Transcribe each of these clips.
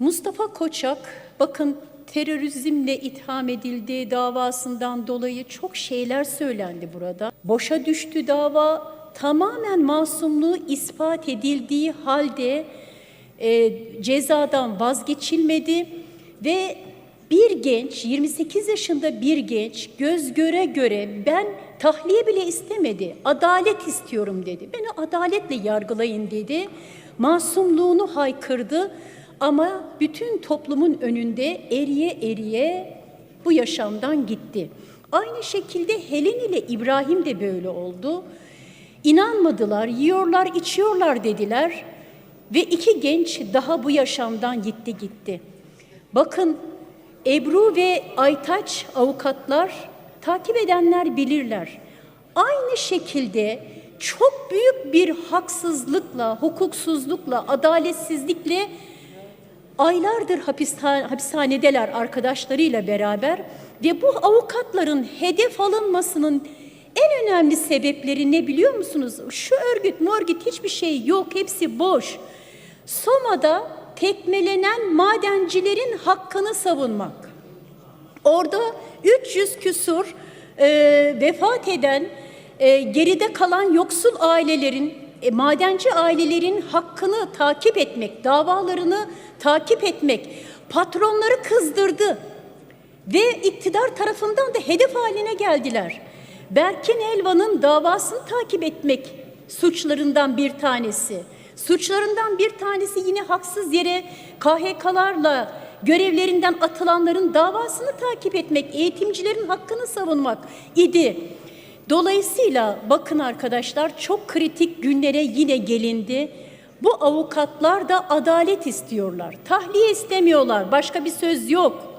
Mustafa Koçak bakın terörizmle itham edildiği davasından dolayı çok şeyler söylendi burada. Boşa düştü dava tamamen masumluğu ispat edildiği halde e, cezadan vazgeçilmedi ve bir genç 28 yaşında bir genç göz göre göre ben tahliye bile istemedi. Adalet istiyorum dedi. Beni adaletle yargılayın dedi. Masumluğunu haykırdı ama bütün toplumun önünde eriye eriye bu yaşamdan gitti. Aynı şekilde Helen ile İbrahim de böyle oldu. İnanmadılar, yiyorlar, içiyorlar dediler ve iki genç daha bu yaşamdan gitti gitti. Bakın Ebru ve Aytaç avukatlar takip edenler bilirler. Aynı şekilde çok büyük bir haksızlıkla, hukuksuzlukla, adaletsizlikle aylardır hapishane, hapishanedeler arkadaşlarıyla beraber ve bu avukatların hedef alınmasının en önemli sebepleri ne biliyor musunuz? Şu örgüt, morgüt hiçbir şey yok, hepsi boş. Soma'da tekmelenen madencilerin hakkını savunmak. Orada 300 küsur e, vefat eden, e, geride kalan yoksul ailelerin, e, madenci ailelerin hakkını takip etmek, davalarını takip etmek, patronları kızdırdı ve iktidar tarafından da hedef haline geldiler. Berkin Elvan'ın davasını takip etmek suçlarından bir tanesi. Suçlarından bir tanesi yine haksız yere KHK'larla görevlerinden atılanların davasını takip etmek, eğitimcilerin hakkını savunmak idi. Dolayısıyla bakın arkadaşlar çok kritik günlere yine gelindi. Bu avukatlar da adalet istiyorlar. Tahliye istemiyorlar. Başka bir söz yok.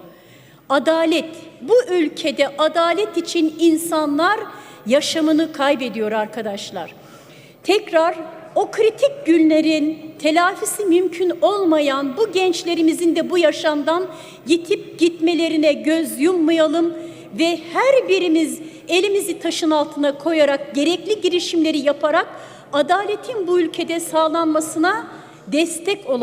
Adalet. Bu ülkede adalet için insanlar yaşamını kaybediyor arkadaşlar. Tekrar o kritik günlerin telafisi mümkün olmayan bu gençlerimizin de bu yaşamdan gitip gitmelerine göz yummayalım ve her birimiz elimizi taşın altına koyarak gerekli girişimleri yaparak adaletin bu ülkede sağlanmasına destek olalım.